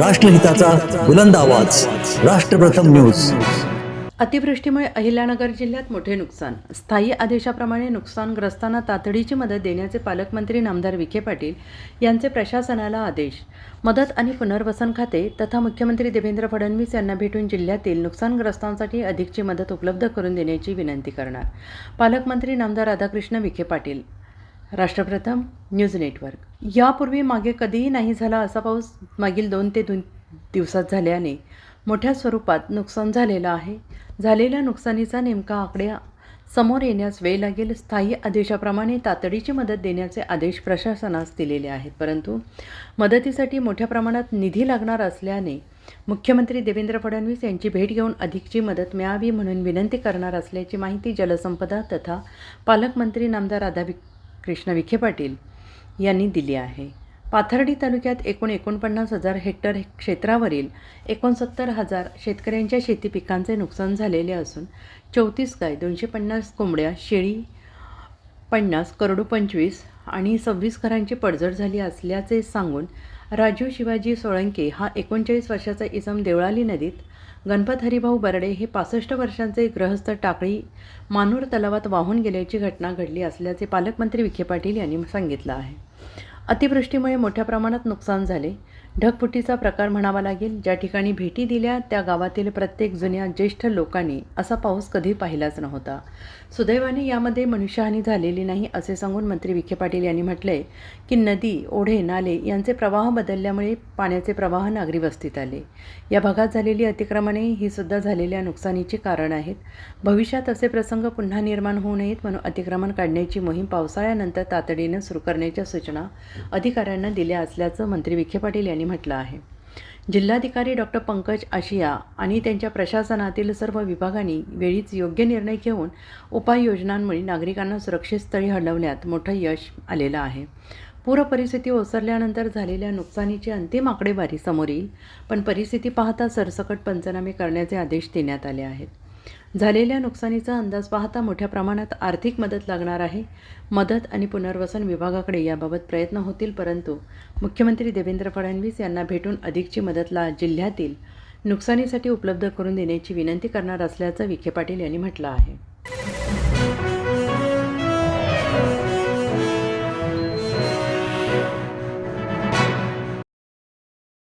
राष्ट्रहिताचा बुलंद आवाज. राष्ट्रप्रथम न्यूज. अतिवृष्टीमुळे अहिल्यानगर जिल्ह्यात मोठे नुकसान. स्थायी आदेशाप्रमाणे नुकसानग्रस्तांना तातडीची मदत देण्याचे पालकमंत्री नामदार विखे पाटील यांचे प्रशासनाला आदेश. मदत आणि पुनर्वसन खाते तथा मुख्यमंत्री देवेंद्र फडणवीस यांना भेटून जिल्ह्यातील नुकसानग्रस्तांसाठी अधिकची मदत उपलब्ध करून देण्याची विनंती करणार. पालकमंत्री नामदार Radhakrishna Vikhe Patil. Rashtrapratham news network. यापूर्वी मागे कधीही नाही झाला असा पाऊस मागील दोन ते दोन दिवसात झाल्याने मोठ्या स्वरूपात नुकसान झालेलं आहे. झालेल्या नुकसानीचा नेमका आकडे समोर येण्यास वेळ लागेल स्थायी आदेशाप्रमाणे तातडीची मदत देण्याचे आदेश प्रशासनास दिलेले आहेत. परंतु मदतीसाठी मोठ्या प्रमाणात निधी लागणार असल्याने मुख्यमंत्री देवेंद्र फडणवीस यांची भेट घेऊन अधिकची मदत मिळावी म्हणून विनंती करणार असल्याची माहिती जलसंपदा तथा पालकमंत्री नामदार राधाकृष्ण विखे पाटील यांनी दिली आहे. पाथर्डी तालुक्यात एकूण एकोणपन्नास हजार हेक्टर क्षेत्रावरील एकोणसत्तर हजार शेतकऱ्यांच्या शेती पिकांचे नुकसान झालेले असून चौतीस गाय दोनशे पन्नास कोंबड्या शेळी पन्नास करोडो पंचवीस आणि सव्वीस घरांची पडझड झाली असल्याचे सांगून राजू शिवाजी सोळंके हा एकोणचाळीस वर्षाचा इसम देवळाली नदीत गणपत हरिभाऊ बर्डे हे पासष्ट वर्षांचे गृहस्थ टाकळी मानूर तलावात वाहून गेल्याची घटना घडली असल्याचे पालकमंत्री विखे पाटील यांनी सांगितलं आहे. अतिवृष्टीमुळे मोठ्या प्रमाणात नुकसान झाले. ढगफुटीचा प्रकार म्हणावा लागेल. ज्या ठिकाणी भेटी दिल्या त्या गावातील प्रत्येक जुन्या ज्येष्ठ लोकांनी असा पाऊस कधी पाहिलाच नव्हता. सुदैवाने यामध्ये मनुष्यहानी झालेली नाही असे सांगून मंत्री विखे पाटील यांनी म्हटले की नदी ओढे नाले यांचे प्रवाह बदलल्यामुळे पाण्याचे प्रवाह नागरी वस्तीत आले. या भागात झालेली अतिक्रमणे ही सुद्धा झालेल्या नुकसानीची कारण आहेत. भविष्यात असे प्रसंग पुन्हा निर्माण होऊ नयेत म्हणून अतिक्रमण काढण्याची मोहीम पावसाळ्यानंतर तातडीनं सुरू करण्याच्या सूचना अधिकाऱ्यांना दिल्या असल्याचं मंत्री विखे पाटील यांनी म्हटलं आहे. जिल्हाधिकारी डॉक्टर पंकज आशिया आणि त्यांच्या प्रशासनातील सर्व विभागांनी वेळीच योग्य निर्णय घेऊन उपाययोजनांमुळे नागरिकांना सुरक्षित स्थळी हलवण्यात मोठं यश आलेलं आहे. पूर परिस्थिती ओसरल्यानंतर झालेल्या नुकसानीची अंतिम आकडेवारी समोर येईल पण परिस्थिती पाहता सरसकट पंचनामे करण्याचे आदेश देण्यात आले आहेत. झालेल्या नुकसानीचा अंदाज पाहता मोठ्या प्रमाणात आर्थिक मदत लागणार आहे. मदत आणि पुनर्वसन विभागाकडे याबाबत प्रयत्न होतील परंतु मुख्यमंत्री देवेंद्र फडणवीस यांना भेटून अधिकची मदतला जिल्ह्यातील नुकसानीसाठी उपलब्ध करून देण्याची विनंती करणार असल्याचं विखे पाटील यांनी म्हटलं आहे.